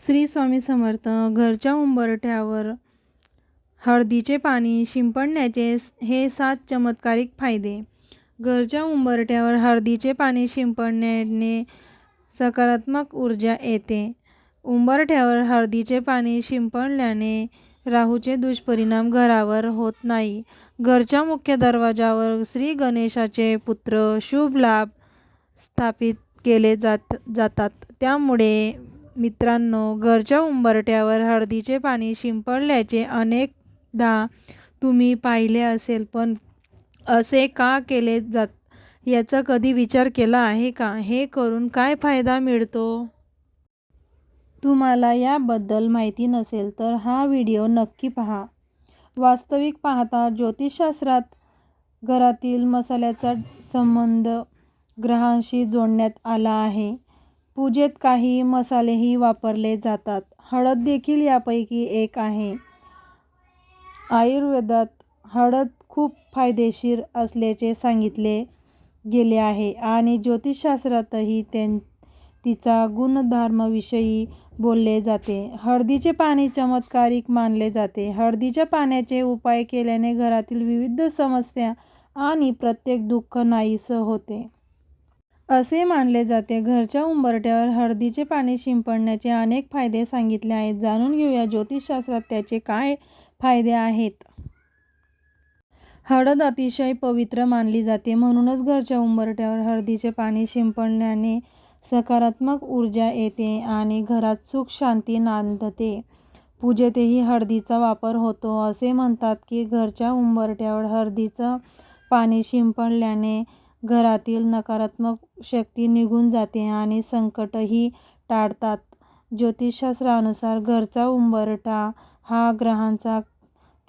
श्री स्वामी समर्थ घरच्या उंबरठ्यावर हळदीचे पाणी शिंपडण्याचे हे सात चमत्कारिक फायदे. घरच्या उंबरठ्यावर हळदीचे पाणी शिंपडण्याने सकारात्मक ऊर्जा येते. उंबरठ्यावर हळदीचे पाणी शिंपडल्याने राहूचे दुष्परिणाम घरावर होत नाही. घरच्या मुख्य दरवाजावर श्री गणेशाचे पुत्र शुभ लाभ स्थापित केले जात जातात. त्यामुळे मित्रांनो घरच्या उंबरठ्यावर हळदीचे पाणी शिंपडल्याचे अनेकदा तुम्ही पाहिले असेल पण असे का केले जात? याचा कधी विचार केला आहे का? हे करून काय फायदा मिळतो? तुम्हाला याबद्दल माहिती नसेल तर हा व्हिडिओ नक्की पहा. वास्तविक पाहता ज्योतिषशास्त्रात घरातील मसाल्याचा संबंध ग्रहांशी जोडण्यात आला आहे. पूजेत काही मसालेही वापरले जातात. हळद देखील यापैकी एक आहे. आयुर्वेदात हळद खूप फायदेशीर असल्याचे सांगितले गेले आहे आणि ज्योतिषशास्त्रातही त्यां तिचा गुणधर्माविषयी बोलले जाते. हळदीचे पाणी चमत्कारिक मानले जाते. हळदीच्या पाण्याचे उपाय केल्याने घरातील विविध समस्या आणि प्रत्येक दुःख नाहीसं होते. असे मानले जाते. घरच्या उंबरठ्यावर हळदीचे पाणी शिंपडण्याचे अनेक फायदे सांगितले आहेत. जाणून घेऊया ज्योतिषशास्त्रात त्याचे काय फायदे आहेत. हळद अतिशय पवित्र मानली जाते. म्हणूनच घरच्या उंबरठ्यावर हळदीचे पाणी शिंपडण्याने सकारात्मक ऊर्जा येते आणि घरात सुख शांती नांदते. पूजेतही हळदीचा वापर होतो. असे म्हणतात की घरच्या उंबरठ्यावर हळदीचं पाणी शिंपडल्याने घरातील नकारात्मक शक्ती निघून जाते आणि संकटही टाळतात. ज्योतिषशास्त्रानुसार घरचा उंबरठा हा ग्रहांचा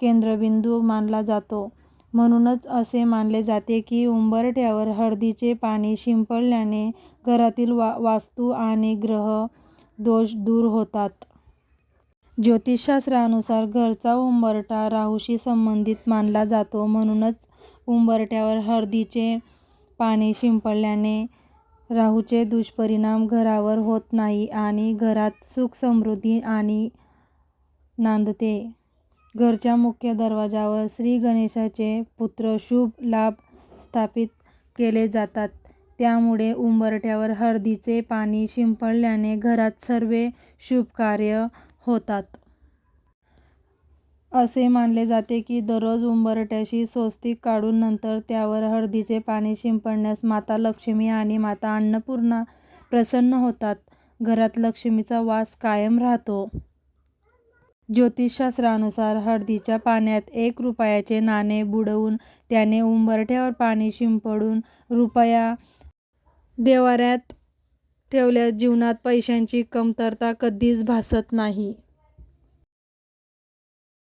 केंद्रबिंदू मानला जातो. म्हणूनच असे मानले जाते की उंबरठ्यावर हळदीचे पाणी शिंपडल्याने घरातील वा वास्तू आणि ग्रह दोष दूर होतात. ज्योतिषशास्त्रानुसार घरचा उंबरठा राहूशी संबंधित मानला जातो. म्हणूनच उंबरठ्यावर हळदीचे पाणी शिंपडल्याने राहूचे दुष्परिणाम घरावर होत नाही आणि घरात सुख समृद्धी आणि नांदते. घरच्या मुख्य दरवाजावर श्री गणेशाचे पुत्र शुभ लाभ स्थापित केले जातात. त्यामुळे उंबरठ्यावर हळदीचे पाणी शिंपडल्याने घरात सर्व शुभकार्य होतात. असे मानले जाते की दररोज उंबरठ्याशी स्वस्तिक काढून नंतर त्यावर हळदीचे पाणी शिंपडण्यास माता लक्ष्मी आणि माता अन्नपूर्णा प्रसन्न होतात. घरात लक्ष्मीचा वास कायम राहतो. ज्योतिषशास्त्रानुसार हळदीच्या पाण्यात एक रुपयाचे नाणे बुडवून त्याने उंबरठ्यावर पाणी शिंपडून रुपया देवाऱ्यात ठेवल्यास जीवनात पैशांची कमतरता कधीच भासत नाही.